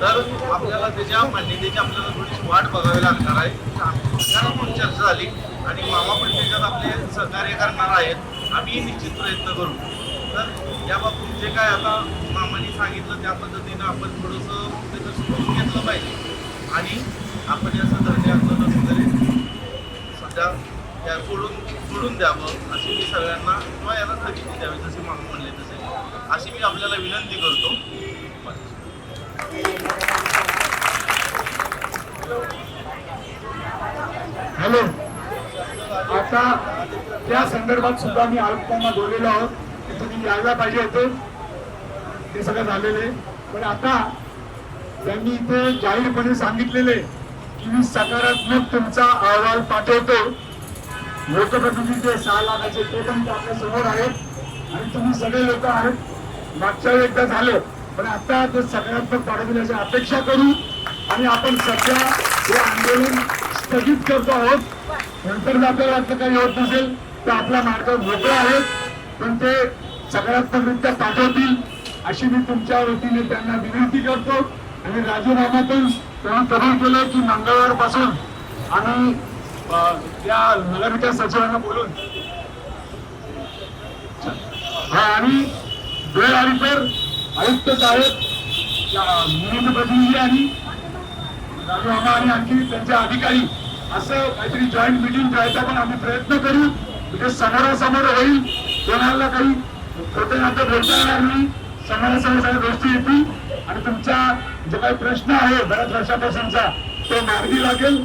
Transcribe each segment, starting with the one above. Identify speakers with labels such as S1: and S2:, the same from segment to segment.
S1: तर आपल्याला त्याच्या मान्यतेची आपल्याला थोडीशी वाट बघावी लागणार आहे. सगळ्यांकडून चर्चा झाली आणि मामा पण त्याच्यात आपले सहकार्य करणार आहेत. आम्ही निश्चित प्रयत्न करू. तर या बाबतीत जे काय आता मामाने सांगितलं त्या पद्धतीनं आपण थोडंसं त्याचं समजून घेतलं पाहिजे. आणि आपण या धरणे आंदोलन वगैरे सध्या त्या सोडून सोडून द्यावं अशी मी सगळ्यांना किंवा याला स्थगिती द्यावी जसे मामा म्हणले तसे. अशी मी आपल्याला विनंती करतो.
S2: झालं. आता त्या संदर्भात सुद्धा मी आयुक्तांना बोललेलो आहोत. की तुम्ही यायला पाहिजे होते. ते सगळं झालेलं आहे. पण आता त्यांनी इथे जाहीरपणे सांगितलेले की मी सकारात्मक तुमचा अहवाल पाठवतो. लोकप्रतिनिधी जे सहा लाखाचे ते पण आपल्यासमोर आहेत. आणि तुम्ही सगळे लोक आहेत. मागच्या वेळी एकदा झालं. पण आता ते सकारात्मक पाठवण्याची अपेक्षा करू आणि आपण सध्या हे आंदोलन स्थगित करतो आहोत. नंतर आपल्याला वाटलं काही होत नसेल तर आपला मार्ग मोकळा आहे. पण ते सकारात्मकरित्या पाठवतील अशी मी तुमच्या वतीने त्यांना विनंती करतो. आणि राजीनाम्यातून त्यांनी कबूल केलं की मंगळवारपासून आम्ही त्या नगरविकास सचिवांना बोलून हा आणि वेळ आली तर आयुक्त साहेब निवडणूक प्रतिनिधी आणि राजू मामा आणि आणखी त्यांचे अधिकारी असं काहीतरी जॉईंट मिटिंग जायचा पण आम्ही प्रयत्न करू. म्हणजे समोरासमोर होईल कोणाला काही खोटे नातं बोलता येणार नाही. समोरासमोर सगळ्या गोष्टी येतील. आणि तुमचा जो काही प्रश्न आहे बऱ्याच वर्षापासूनचा तो मार्गी लागेल.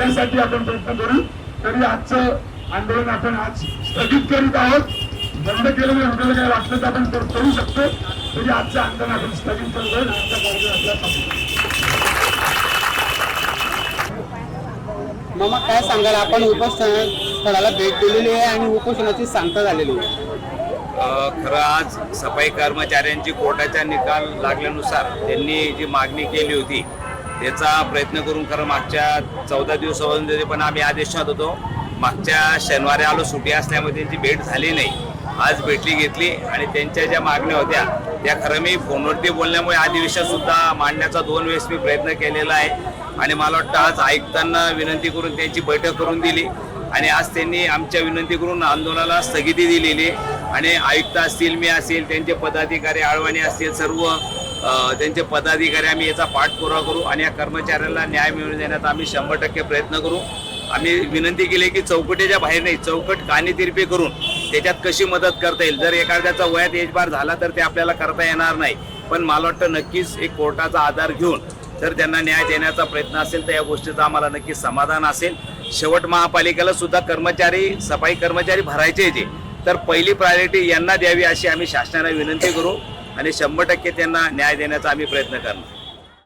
S2: यासाठी आपण प्रयत्न करू. तरी आजचं आंदोलन आपण आज स्थगित करीत आहोत. बंद केलं म्हणजे आपल्याला काय वाटलं तर आपण करू शकतो. तरी आजचं आंदोलन आपण स्थगित करतोय आजचा कार्यक्रम आपला
S3: मामा काय सांगाल? आपण उपोषण स्थळाला भेट दिलेली आहे आणि उपोषणाची सांगता झालेली आहे.
S4: खरं आज सफाई कर्मचाऱ्यांची कोर्टाचा निकाल लागल्यानुसार त्यांनी जी मागणी केली होती त्याचा प्रयत्न करून खरं मागच्या चौदा दिवसापासून पण आम्ही आदेशात होतो. मागच्या शनिवारी आलो सुटी असल्यामुळे त्यांची भेट झाली नाही. आज भेटली घेतली आणि त्यांच्या ज्या मागण्या होत्या त्या खरं मी फोनवरती बोलण्यामुळे अधिवेशन सुद्धा मांडण्याचा दोन वेळेस मी प्रयत्न केलेला आहे. आणि मला वाटतं आज आयुक्तांना विनंती करून त्यांची बैठक करून दिली. आणि आज त्यांनी आमच्या विनंती करून आंदोलनाला स्थगिती दिलेली आणि आयुक्त असतील मी असेल त्यांचे पदाधिकारी आळवाणी असतील सर्व त्यांचे पदाधिकारी आम्ही याचा पाठपुरावा करू आणि या कर्मचाऱ्यांना न्याय मिळवून देण्यात आम्ही शंभर टक्के प्रयत्न करू. आम्ही विनंती केली की चौकटीच्या बाहेर नाही चौकट कानीतिरपी करून त्याच्यात कशी मदत करता येईल? जर एखाद्याचा वयात एजबार झाला तर ते आपल्याला करता येणार नाही. पण मला वाटतं नक्कीच एक कोर्टाचा आधार घेऊन जर त्यांना न्याय देण्याचा प्रयत्न असेल तर या गोष्टीचं आम्हाला नक्कीच समाधान असेल. शेवट महापालिकेला सुद्धा कर्मचारी सफाई कर्मचारी भरायचे जे तर पहिली प्रायोरिटी यांना द्यावी अशी आम्ही शासनाला विनंती करू आणि शंभर टक्के त्यांना न्याय देण्याचा आम्ही प्रयत्न करणार.